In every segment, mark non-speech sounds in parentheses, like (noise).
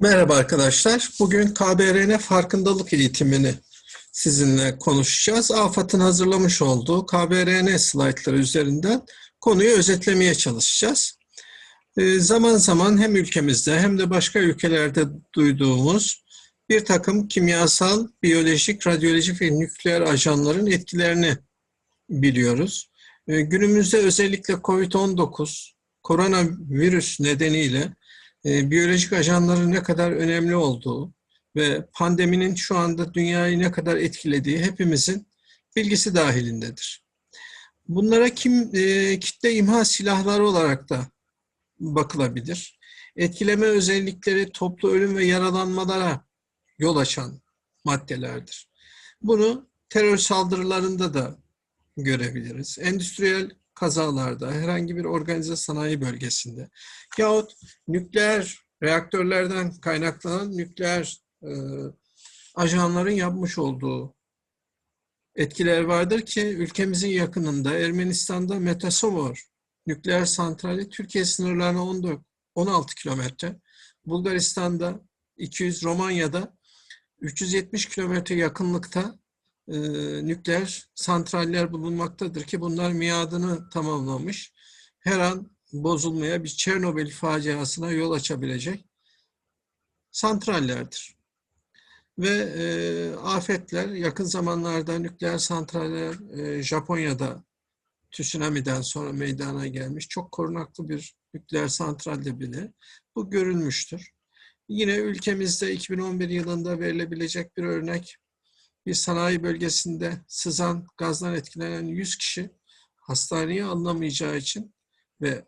Merhaba arkadaşlar. Bugün KBRN farkındalık eğitimini sizinle konuşacağız. AFAD'ın hazırlamış olduğu KBRN slaytları üzerinden konuyu özetlemeye çalışacağız. Ee, zaman zaman hem ülkemizde hem de başka ülkelerde duyduğumuz bir takım kimyasal, biyolojik, radyolojik ve nükleer ajanların etkilerini biliyoruz. Ee, günümüzde özellikle COVID-19, koronavirüs nedeniyle e, biyolojik ajanların ne kadar önemli olduğu ve pandeminin şu anda dünyayı ne kadar etkilediği hepimizin bilgisi dahilindedir. Bunlara kim e, kitle imha silahları olarak da bakılabilir. Etkileme özellikleri toplu ölüm ve yaralanmalara yol açan maddelerdir. Bunu terör saldırılarında da görebiliriz. Endüstriyel kazalarda, herhangi bir organize sanayi bölgesinde yahut nükleer reaktörlerden kaynaklanan nükleer e, ajanların yapmış olduğu etkiler vardır ki ülkemizin yakınında Ermenistan'da Metasovor nükleer santrali Türkiye sınırlarına 14, 16 kilometre, Bulgaristan'da 200, Romanya'da 370 kilometre yakınlıkta e, nükleer santraller bulunmaktadır ki bunlar miadını tamamlamış. Her an bozulmaya bir Çernobil faciasına yol açabilecek santrallerdir. Ve e, afetler yakın zamanlarda nükleer santraller e, Japonya'da tsunami'den sonra meydana gelmiş. Çok korunaklı bir nükleer santralde bile bu görülmüştür. Yine ülkemizde 2011 yılında verilebilecek bir örnek bir sanayi bölgesinde sızan gazdan etkilenen 100 kişi hastaneye alınamayacağı için ve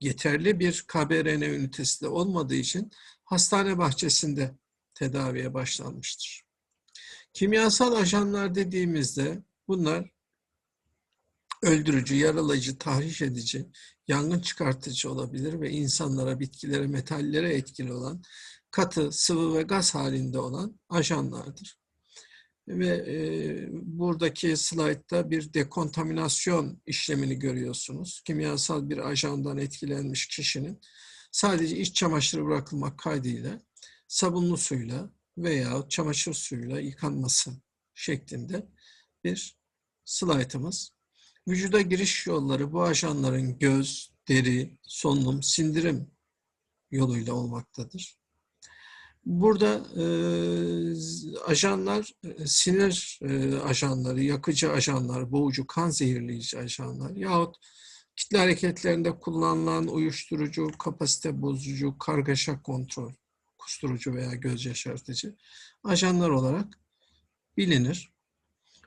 yeterli bir KBRN ünitesi de olmadığı için hastane bahçesinde tedaviye başlanmıştır. Kimyasal ajanlar dediğimizde bunlar öldürücü, yaralayıcı, tahriş edici, yangın çıkartıcı olabilir ve insanlara, bitkilere, metallere etkili olan katı, sıvı ve gaz halinde olan ajanlardır ve e, buradaki slaytta bir dekontaminasyon işlemini görüyorsunuz. Kimyasal bir ajandan etkilenmiş kişinin sadece iç çamaşırı bırakılmak kaydıyla sabunlu suyla veya çamaşır suyuyla yıkanması şeklinde bir slaytımız. Vücuda giriş yolları bu ajanların göz, deri, solunum, sindirim yoluyla olmaktadır. Burada e, ajanlar, sinir e, ajanları, yakıcı ajanlar, boğucu, kan zehirleyici ajanlar yahut kitle hareketlerinde kullanılan uyuşturucu, kapasite bozucu, kargaşa kontrol, kusturucu veya göz yaşartıcı ajanlar olarak bilinir.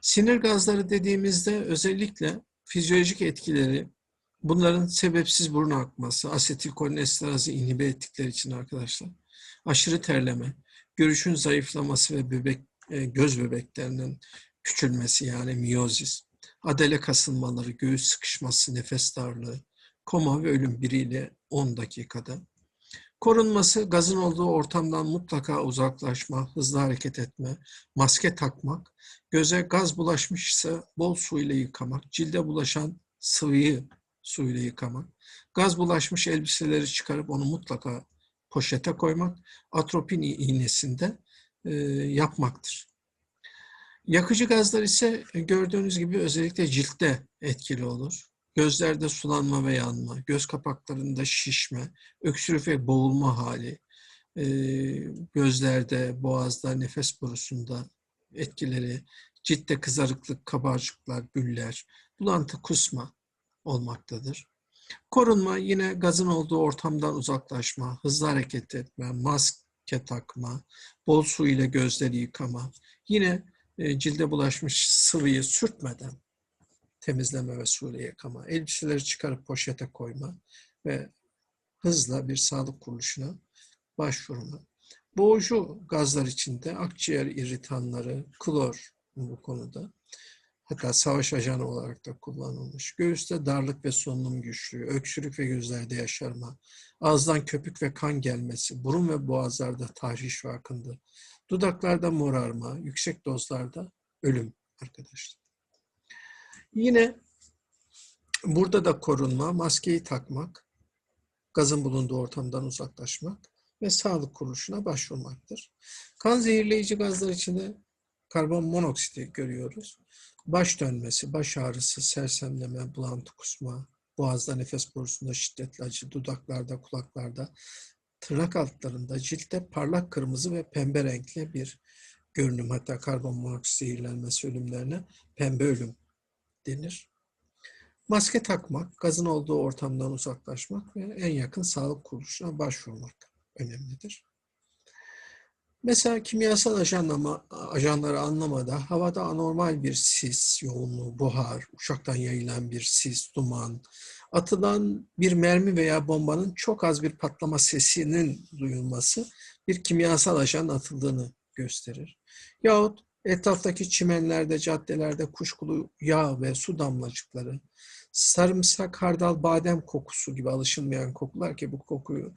Sinir gazları dediğimizde özellikle fizyolojik etkileri, bunların sebepsiz burun akması, asetilkolinesterazı inhibe ettikleri için arkadaşlar aşırı terleme, görüşün zayıflaması ve bebek e, göz bebeklerinin küçülmesi yani miyozis, adele kasılmaları, göğüs sıkışması, nefes darlığı, koma ve ölüm biriyle 10 dakikada. Korunması gazın olduğu ortamdan mutlaka uzaklaşma, hızlı hareket etme, maske takmak, göze gaz bulaşmışsa bol su ile yıkamak, cilde bulaşan sıvıyı suyla yıkamak, gaz bulaşmış elbiseleri çıkarıp onu mutlaka poşete koymak, atropin iğnesinde e, yapmaktır. Yakıcı gazlar ise gördüğünüz gibi özellikle ciltte etkili olur. Gözlerde sulanma ve yanma, göz kapaklarında şişme, öksürük ve boğulma hali, e, gözlerde, boğazda, nefes borusunda etkileri, ciltte kızarıklık, kabarcıklar, büller, bulantı, kusma olmaktadır. Korunma yine gazın olduğu ortamdan uzaklaşma, hızlı hareket etme, maske takma, bol su ile gözleri yıkama. Yine e, cilde bulaşmış sıvıyı sürtmeden temizleme ve su ile yıkama. Elbiseleri çıkarıp poşete koyma ve hızla bir sağlık kuruluşuna başvurma. Boğucu gazlar içinde akciğer irritanları, klor bu konuda hatta savaş ajanı olarak da kullanılmış. Göğüste darlık ve solunum güçlüğü, öksürük ve gözlerde yaşarma, ağızdan köpük ve kan gelmesi, burun ve boğazlarda tahriş ve akıntı, dudaklarda morarma, yüksek dozlarda ölüm arkadaşlar. Yine burada da korunma, maskeyi takmak, gazın bulunduğu ortamdan uzaklaşmak ve sağlık kuruluşuna başvurmaktır. Kan zehirleyici gazlar içinde karbon monoksiti görüyoruz. Baş dönmesi, baş ağrısı, sersemleme, bulantı kusma, boğazda, nefes borusunda şiddetli acı, dudaklarda, kulaklarda, tırnak altlarında, ciltte parlak kırmızı ve pembe renkli bir görünüm. Hatta karbon monoksit zehirlenmesi ölümlerine pembe ölüm denir. Maske takmak, gazın olduğu ortamdan uzaklaşmak ve en yakın sağlık kuruluşuna başvurmak önemlidir. Mesela kimyasal ajanlama, ajanları anlamada havada anormal bir sis yoğunluğu, buhar, uçaktan yayılan bir sis, duman, atılan bir mermi veya bombanın çok az bir patlama sesinin duyulması bir kimyasal ajan atıldığını gösterir. Yahut etraftaki çimenlerde, caddelerde kuşkulu yağ ve su damlacıkları, sarımsak, hardal, badem kokusu gibi alışılmayan kokular ki bu kokuyu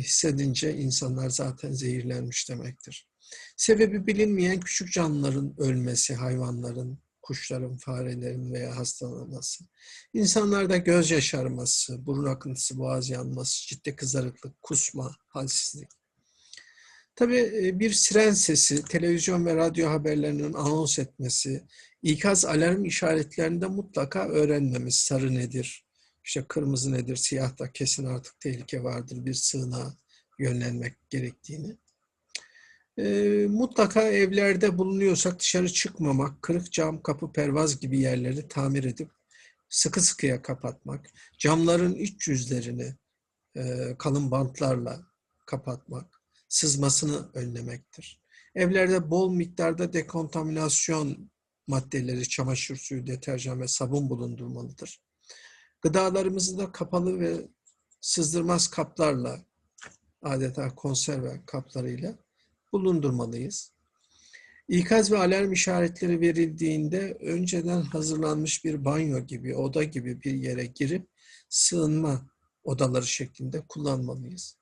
hissedince insanlar zaten zehirlenmiş demektir. Sebebi bilinmeyen küçük canlıların ölmesi, hayvanların, kuşların, farelerin veya hastalanması. İnsanlarda göz yaşarması, burun akıntısı, boğaz yanması, ciddi kızarıklık, kusma, halsizlik. Tabii bir siren sesi, televizyon ve radyo haberlerinin anons etmesi, ikaz alarm işaretlerinde mutlaka öğrenmemiz. Sarı nedir, işte kırmızı nedir, siyah da kesin artık tehlike vardır, bir sığınağa yönlenmek gerektiğini. E, mutlaka evlerde bulunuyorsak dışarı çıkmamak, kırık cam, kapı, pervaz gibi yerleri tamir edip sıkı sıkıya kapatmak, camların iç yüzlerini e, kalın bantlarla kapatmak, sızmasını önlemektir. Evlerde bol miktarda dekontaminasyon maddeleri, çamaşır suyu, deterjan ve sabun bulundurmalıdır. Gıdalarımızı da kapalı ve sızdırmaz kaplarla, adeta konserve kaplarıyla bulundurmalıyız. İkaz ve alarm işaretleri verildiğinde önceden hazırlanmış bir banyo gibi, oda gibi bir yere girip sığınma odaları şeklinde kullanmalıyız.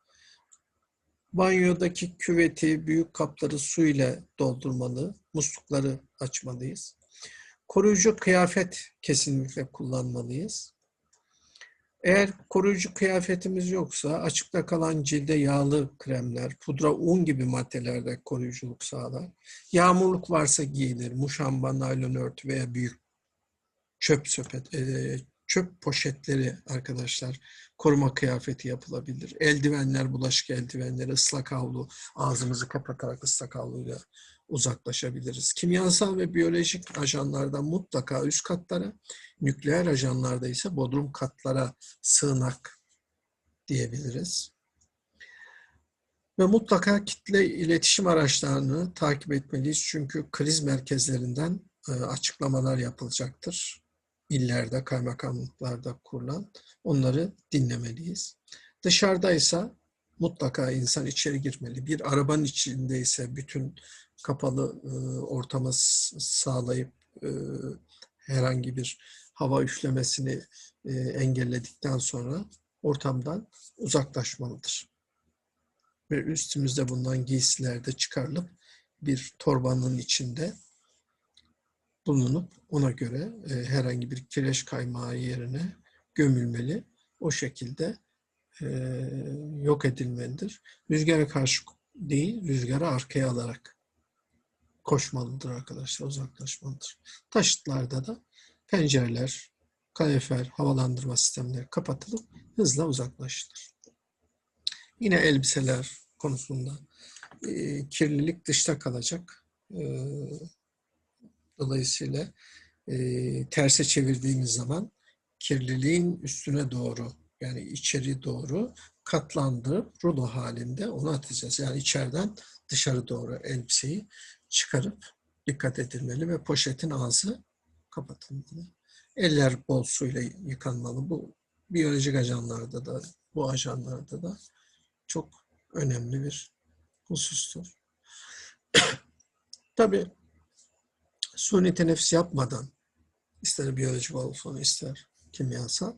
Banyodaki küveti, büyük kapları su ile doldurmalı, muslukları açmalıyız. Koruyucu kıyafet kesinlikle kullanmalıyız. Eğer koruyucu kıyafetimiz yoksa açıkta kalan cilde yağlı kremler, pudra, un gibi maddelerde koruyuculuk sağlar. Yağmurluk varsa giyilir. Muşamba, naylon örtü veya büyük çöp sepet, e, çöp poşetleri arkadaşlar koruma kıyafeti yapılabilir. Eldivenler, bulaşık eldivenleri, ıslak havlu, ağzımızı kapatarak ıslak havluyla uzaklaşabiliriz. Kimyasal ve biyolojik ajanlardan mutlaka üst katlara, nükleer ajanlarda ise bodrum katlara sığınak diyebiliriz. Ve mutlaka kitle iletişim araçlarını takip etmeliyiz. Çünkü kriz merkezlerinden e, açıklamalar yapılacaktır. İllerde, kaymakamlıklarda kurulan. Onları dinlemeliyiz. Dışarıdaysa mutlaka insan içeri girmeli. Bir arabanın içindeyse bütün kapalı e, ortamı sağlayıp e, herhangi bir hava üflemesini e, engelledikten sonra ortamdan uzaklaşmalıdır. Ve üstümüzde bundan giysiler de çıkarılıp bir torbanın içinde bulunup ona göre e, herhangi bir kireç kaymağı yerine gömülmeli. O şekilde e, yok edilmelidir. Rüzgara karşı değil, rüzgarı arkaya alarak koşmalıdır arkadaşlar, uzaklaşmalıdır. Taşıtlarda da pencereler, kalorifer, havalandırma sistemleri kapatılıp hızla uzaklaşılır. Yine elbiseler konusunda e, kirlilik dışta kalacak. E, dolayısıyla e, terse çevirdiğimiz zaman kirliliğin üstüne doğru yani içeri doğru katlandırıp rulo halinde onu atacağız. Yani içeriden dışarı doğru elbiseyi çıkarıp dikkat edilmeli ve poşetin ağzı kapatılmalı. Eller bol suyla yıkanmalı. Bu biyolojik ajanlarda da, bu ajanlarda da çok önemli bir husustur. (coughs) Tabii suni teneffüs yapmadan ister biyolojik olsun ister kimyasal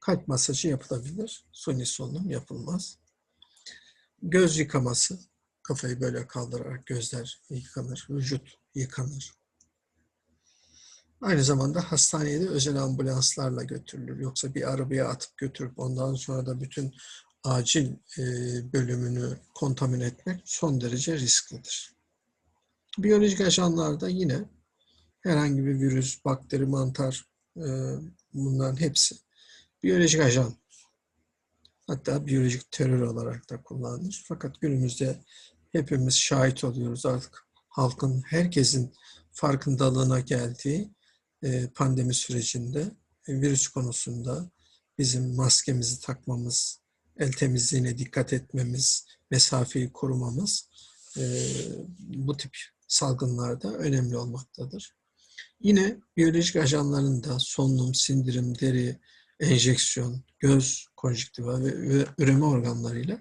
kalp masajı yapılabilir. Suni solunum yapılmaz. Göz yıkaması Kafayı böyle kaldırarak gözler yıkanır, vücut yıkanır. Aynı zamanda hastaneye de özel ambulanslarla götürülür. Yoksa bir arabaya atıp götürüp ondan sonra da bütün acil e, bölümünü kontamine etmek son derece risklidir. Biyolojik ajanlarda yine herhangi bir virüs, bakteri, mantar e, bunların hepsi biyolojik ajan. Hatta biyolojik terör olarak da kullanılır. Fakat günümüzde hepimiz şahit oluyoruz artık halkın, herkesin farkındalığına geldiği e, pandemi sürecinde e, virüs konusunda bizim maskemizi takmamız, el temizliğine dikkat etmemiz, mesafeyi korumamız e, bu tip salgınlarda önemli olmaktadır. Yine biyolojik ajanların da solunum, sindirim, deri, enjeksiyon, göz konjüktiva ve üreme organlarıyla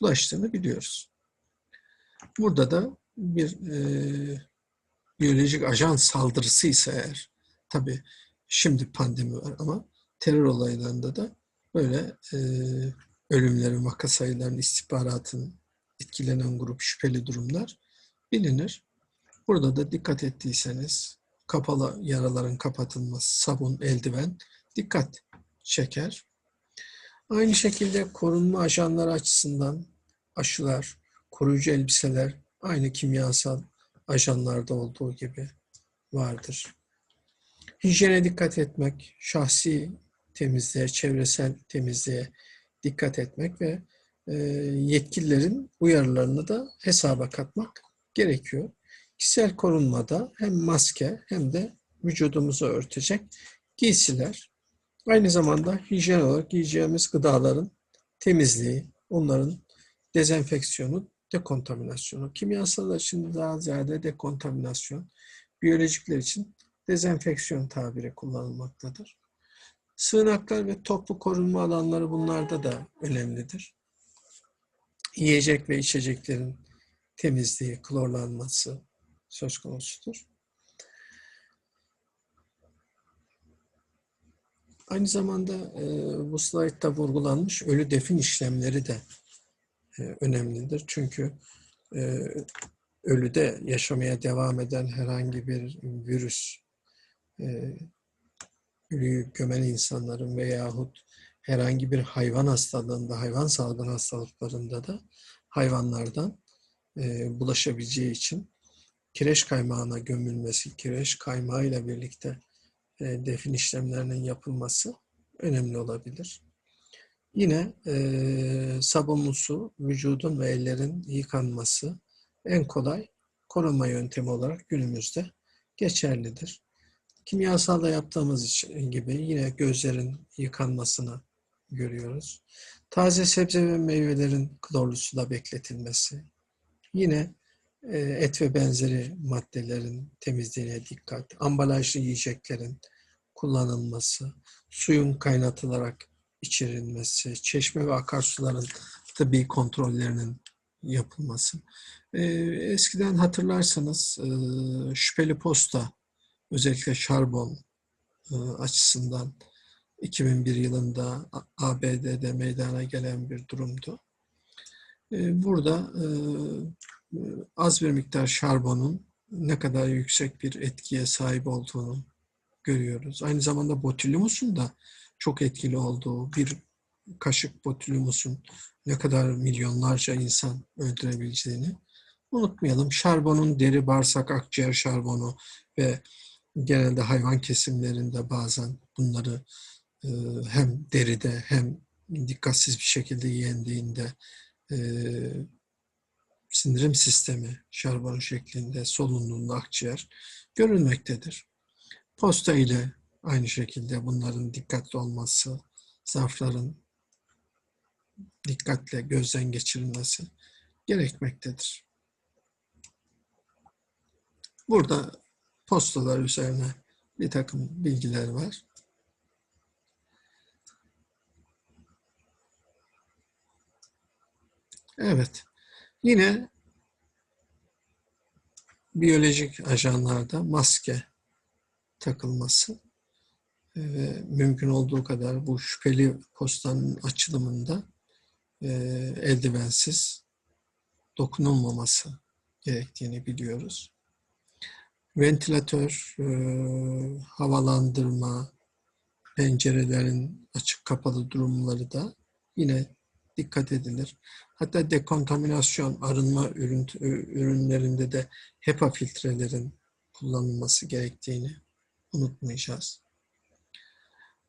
bulaştığını biliyoruz. Burada da bir e, biyolojik ajan saldırısı ise eğer, tabi şimdi pandemi var ama terör olaylarında da böyle e, ölümlerin, vaka sayılarının, istihbaratın etkilenen grup şüpheli durumlar bilinir. Burada da dikkat ettiyseniz kapalı yaraların kapatılması, sabun, eldiven dikkat çeker. Aynı şekilde korunma ajanları açısından aşılar, koruyucu elbiseler aynı kimyasal ajanlarda olduğu gibi vardır. Hijyene dikkat etmek, şahsi temizliğe, çevresel temizliğe dikkat etmek ve e, yetkililerin uyarılarını da hesaba katmak gerekiyor. Kişisel korunmada hem maske hem de vücudumuzu örtecek giysiler. Aynı zamanda hijyen olarak giyeceğimiz gıdaların temizliği, onların dezenfeksiyonu, dekontaminasyonu. Kimyasallar için daha ziyade dekontaminasyon, biyolojikler için dezenfeksiyon tabiri kullanılmaktadır. Sığınaklar ve toplu korunma alanları bunlarda da önemlidir. Yiyecek ve içeceklerin temizliği, klorlanması söz konusudur. Aynı zamanda e, bu slaytta vurgulanmış ölü defin işlemleri de e, önemlidir. Çünkü e, ölüde yaşamaya devam eden herhangi bir virüs, e, ölüyü gömen insanların veyahut herhangi bir hayvan hastalığında, hayvan salgın hastalıklarında da hayvanlardan e, bulaşabileceği için kireç kaymağına gömülmesi, kireç kaymağıyla birlikte e, defin işlemlerinin yapılması önemli olabilir. Yine e, sabunlu su, vücudun ve ellerin yıkanması en kolay koruma yöntemi olarak günümüzde geçerlidir. Kimyasalda yaptığımız için gibi yine gözlerin yıkanmasını görüyoruz. Taze sebze ve meyvelerin klorlu suda bekletilmesi. Yine et ve benzeri maddelerin temizliğine dikkat. Ambalajlı yiyeceklerin kullanılması. Suyun kaynatılarak içirilmesi. Çeşme ve akarsuların tıbbi kontrollerinin yapılması. E, eskiden hatırlarsanız e, şüpheli posta özellikle şarbon e, açısından 2001 yılında ABD'de meydana gelen bir durumdu. E, burada e, az bir miktar şarbonun ne kadar yüksek bir etkiye sahip olduğunu görüyoruz. Aynı zamanda botulimusun da çok etkili olduğu bir kaşık botulimusun ne kadar milyonlarca insan öldürebileceğini unutmayalım. Şarbonun deri, bağırsak, akciğer şarbonu ve genelde hayvan kesimlerinde bazen bunları e, hem deride hem dikkatsiz bir şekilde yendiğinde e, sindirim sistemi şarbon şeklinde solunduğunda akciğer görülmektedir. Posta ile aynı şekilde bunların dikkatli olması, zarfların dikkatle gözden geçirilmesi gerekmektedir. Burada postalar üzerine bir takım bilgiler var. Evet. Yine biyolojik ajanlarda maske takılması ve mümkün olduğu kadar bu şüpheli postanın açılımında e, eldivensiz dokunulmaması gerektiğini biliyoruz. Ventilatör, e, havalandırma, pencerelerin açık kapalı durumları da yine dikkat edilir. Hatta dekontaminasyon, arınma ürün, ürünlerinde de HEPA filtrelerin kullanılması gerektiğini unutmayacağız.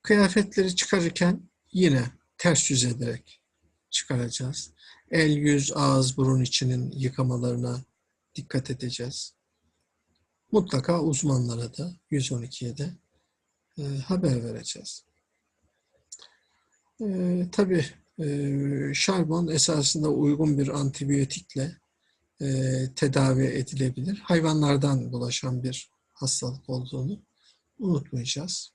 Kıyafetleri çıkarırken yine ters yüz ederek çıkaracağız. El, yüz, ağız, burun içinin yıkamalarına dikkat edeceğiz. Mutlaka uzmanlara da 112'ye de e, haber vereceğiz. E, tabii e, şarbon esasında uygun bir antibiyotikle e, tedavi edilebilir. Hayvanlardan bulaşan bir hastalık olduğunu unutmayacağız.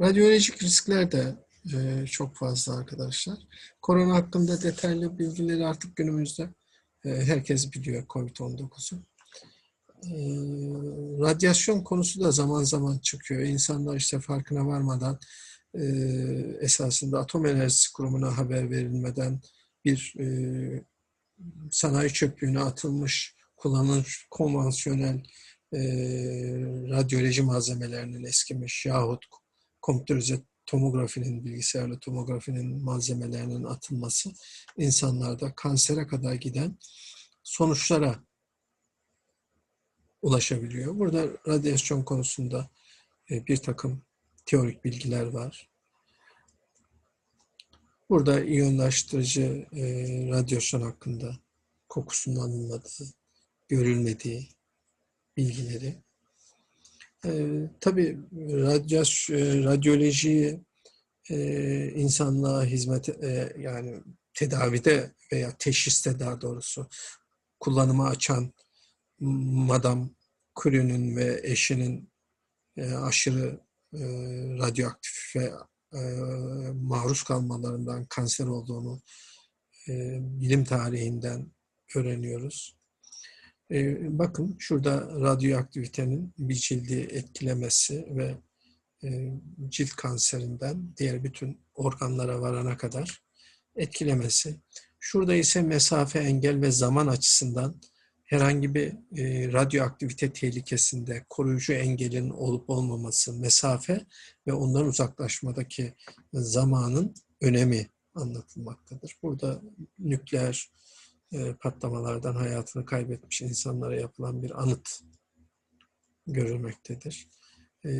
Radyolojik riskler de e, çok fazla arkadaşlar. Korona hakkında detaylı bilgileri artık günümüzde e, herkes biliyor COVID-19'u. E, radyasyon konusu da zaman zaman çıkıyor. İnsanlar işte farkına varmadan e, esasında atom enerjisi kurumuna haber verilmeden bir e, sanayi çöplüğüne atılmış kullanılmış konvansiyonel e, radyoloji malzemelerinin eskimiş yahut kompüterize tomografinin, bilgisayarlı tomografinin malzemelerinin atılması insanlarda kansere kadar giden sonuçlara ulaşabiliyor. Burada radyasyon konusunda e, bir takım teorik bilgiler var. Burada iyonlaştırıcı e, radyasyon hakkında kokusunun alınmadığı, görülmediği bilgileri. E, tabii radyas, e, radyolojiyi e, insanlığa hizmet e, yani tedavide veya teşhiste daha doğrusu kullanıma açan Madame Curie'nin ve eşinin e, aşırı e, radyoaktif ve e, maruz kalmalarından kanser olduğunu e, bilim tarihinden öğreniyoruz. E, bakın şurada radyoaktivitenin bir cildi etkilemesi ve e, cilt kanserinden diğer bütün organlara varana kadar etkilemesi. Şurada ise mesafe, engel ve zaman açısından herhangi bir e, radyoaktivite tehlikesinde koruyucu engelin olup olmaması, mesafe ve ondan uzaklaşmadaki zamanın önemi anlatılmaktadır. Burada nükleer e, patlamalardan hayatını kaybetmiş insanlara yapılan bir anıt görülmektedir. E,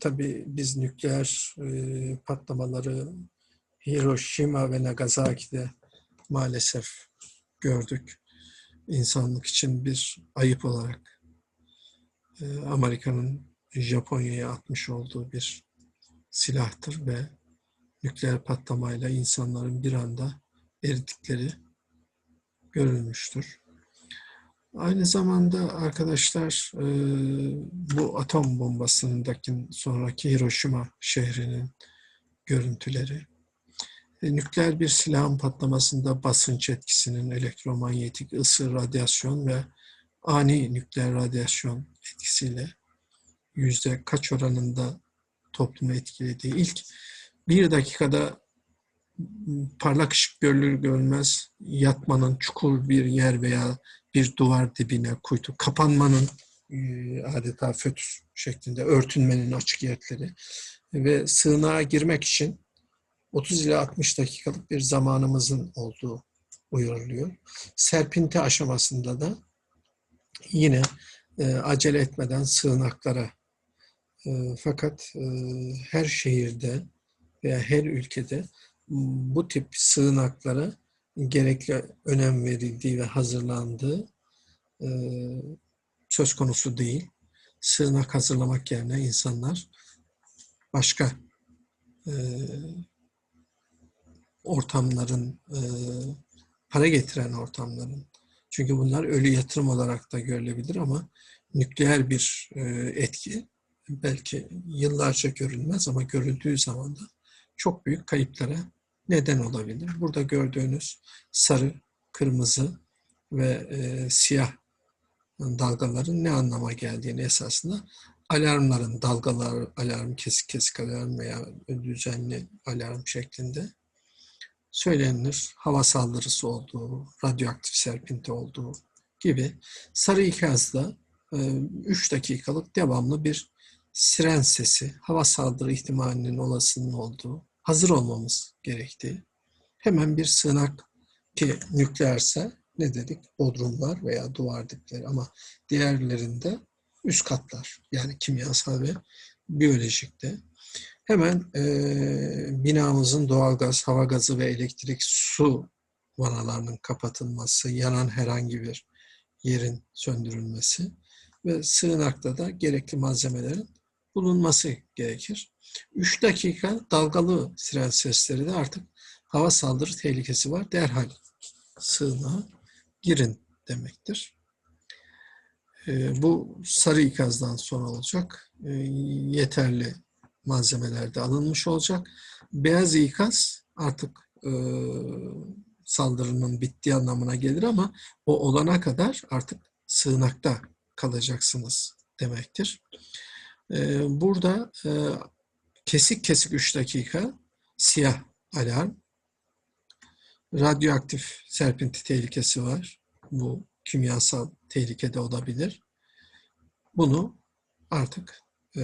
tabii biz nükleer e, patlamaları Hiroşima ve Nagasaki'de maalesef gördük insanlık için bir ayıp olarak e, Amerika'nın Japonya'ya atmış olduğu bir silahtır ve nükleer patlamayla insanların bir anda eridikleri görülmüştür. Aynı zamanda arkadaşlar e, bu atom bombasındaki sonraki Hiroşima şehrinin görüntüleri nükleer bir silahın patlamasında basınç etkisinin elektromanyetik ısı, radyasyon ve ani nükleer radyasyon etkisiyle yüzde kaç oranında toplumu etkilediği ilk bir dakikada parlak ışık görülür görülmez yatmanın çukur bir yer veya bir duvar dibine kuytu kapanmanın e, adeta fötür şeklinde örtünmenin açık yerleri ve sığınağa girmek için 30 ila 60 dakikalık bir zamanımızın olduğu uyarılıyor. Serpinti aşamasında da yine e, acele etmeden sığınaklara e, fakat e, her şehirde veya her ülkede bu tip sığınaklara gerekli önem verildiği ve hazırlandığı e, söz konusu değil. Sığınak hazırlamak yerine insanlar başka e, ortamların, e, para getiren ortamların, çünkü bunlar ölü yatırım olarak da görülebilir ama nükleer bir e, etki belki yıllarca görülmez ama görüldüğü zaman da çok büyük kayıplara neden olabilir. Burada gördüğünüz sarı, kırmızı ve e, siyah dalgaların ne anlama geldiğini esasında alarmların dalgalar, alarm, kesik kesik alarm veya düzenli alarm şeklinde söylenir. Hava saldırısı olduğu, radyoaktif serpinti olduğu gibi sarı ikazda 3 e, dakikalık devamlı bir siren sesi, hava saldırı ihtimalinin olasılığının olduğu, hazır olmamız gerektiği Hemen bir sığınak ki nükleerse ne dedik? Bodrumlar veya duvar dipleri ama diğerlerinde üst katlar yani kimyasal ve biyolojikte. Hemen e, binamızın doğalgaz, hava gazı ve elektrik, su vanalarının kapatılması, yanan herhangi bir yerin söndürülmesi ve sığınakta da gerekli malzemelerin bulunması gerekir. 3 dakika dalgalı siren sesleri de artık hava saldırı tehlikesi var. Derhal sığınağa girin demektir. E, bu sarı ikazdan sonra olacak. E, yeterli malzemeler de alınmış olacak. Beyaz ikaz artık e, saldırının bittiği anlamına gelir ama o olana kadar artık sığınakta kalacaksınız demektir. E, burada e, kesik kesik 3 dakika siyah alarm. Radyoaktif serpinti tehlikesi var. Bu kimyasal tehlikede olabilir. Bunu artık e,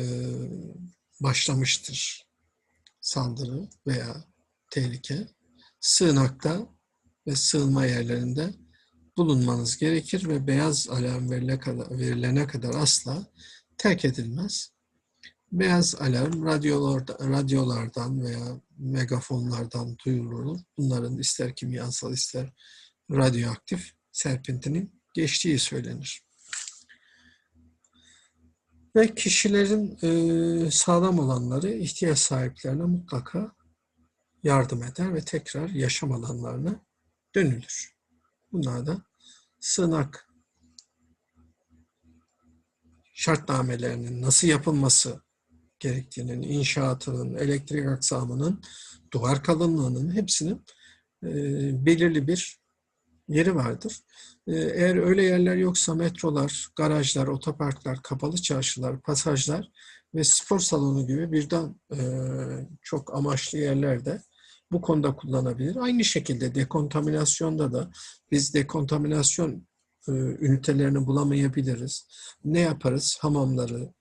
başlamıştır saldırı veya tehlike. Sığınakta ve sığınma yerlerinde bulunmanız gerekir ve beyaz alarm verilene kadar, verilene kadar asla terk edilmez. Beyaz alarm radyolardan, radyolardan veya megafonlardan duyurulur. Bunların ister kimyasal ister radyoaktif serpintinin geçtiği söylenir. Ve kişilerin e, sağlam olanları ihtiyaç sahiplerine mutlaka yardım eder ve tekrar yaşam alanlarına dönülür. Bunlar da sığınak şartnamelerinin nasıl yapılması gerektiğinin, inşaatının, elektrik aksamının, duvar kalınlığının hepsinin e, belirli bir yeri vardır. E, eğer öyle yerler yoksa metrolar, garajlar, otoparklar, kapalı çarşılar, pasajlar ve spor salonu gibi birden e, çok amaçlı yerlerde bu konuda kullanabilir. Aynı şekilde dekontaminasyonda da biz dekontaminasyon e, ünitelerini bulamayabiliriz. Ne yaparız? Hamamları,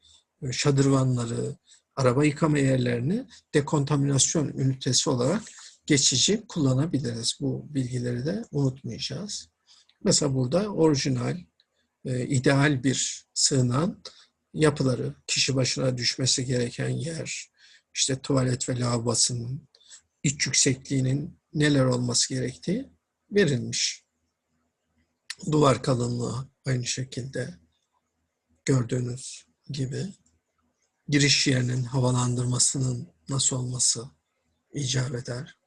e, şadırvanları, araba yıkama yerlerini dekontaminasyon ünitesi olarak geçici kullanabiliriz. Bu bilgileri de unutmayacağız. Mesela burada orijinal, e, ideal bir sığınan yapıları, kişi başına düşmesi gereken yer, işte tuvalet ve lavabosunun iç yüksekliğinin neler olması gerektiği verilmiş. Duvar kalınlığı aynı şekilde gördüğünüz gibi giriş yerinin havalandırmasının nasıl olması icap eder.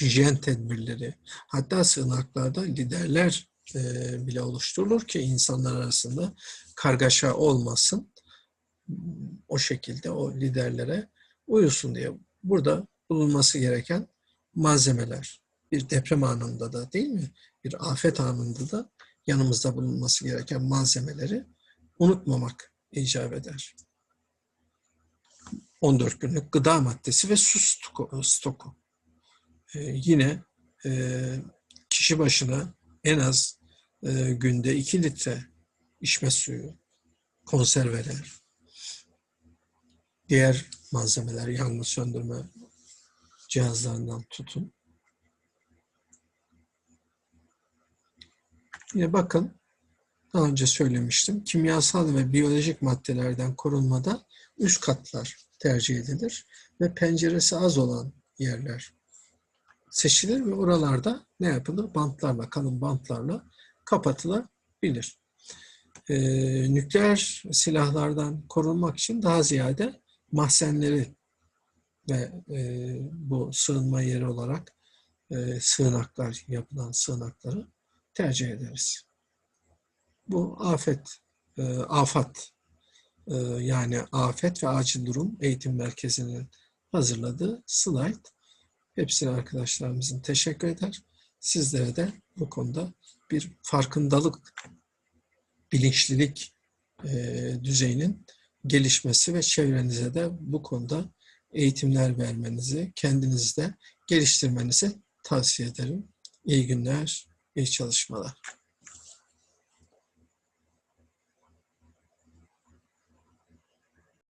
Hijyen tedbirleri, hatta sığınaklarda liderler e, bile oluşturulur ki insanlar arasında kargaşa olmasın. O şekilde o liderlere uyusun diye. Burada bulunması gereken malzemeler. Bir deprem anında da değil mi? Bir afet anında da yanımızda bulunması gereken malzemeleri unutmamak icap eder. 14 günlük gıda maddesi ve su stoku. Ee, yine e, kişi başına en az e, günde 2 litre içme suyu, konserveler, diğer malzemeler, yangın söndürme cihazlarından tutun. Yine bakın, daha önce söylemiştim, kimyasal ve biyolojik maddelerden korunmada üst katlar tercih edilir ve penceresi az olan yerler seçilir ve oralarda ne yapılır? Bantlarla, kalın bantlarla kapatılabilir. Ee, nükleer silahlardan korunmak için daha ziyade mahzenleri ve e, bu sığınma yeri olarak e, sığınaklar, yapılan sığınakları tercih ederiz. Bu afet, e, afat e, yani afet ve acil durum eğitim merkezinin hazırladığı slide. Hepsine arkadaşlarımızın teşekkür eder. Sizlere de bu konuda bir farkındalık, bilinçlilik e, düzeyinin gelişmesi ve çevrenize de bu konuda eğitimler vermenizi, kendinizde geliştirmenizi tavsiye ederim. İyi günler, iyi çalışmalar.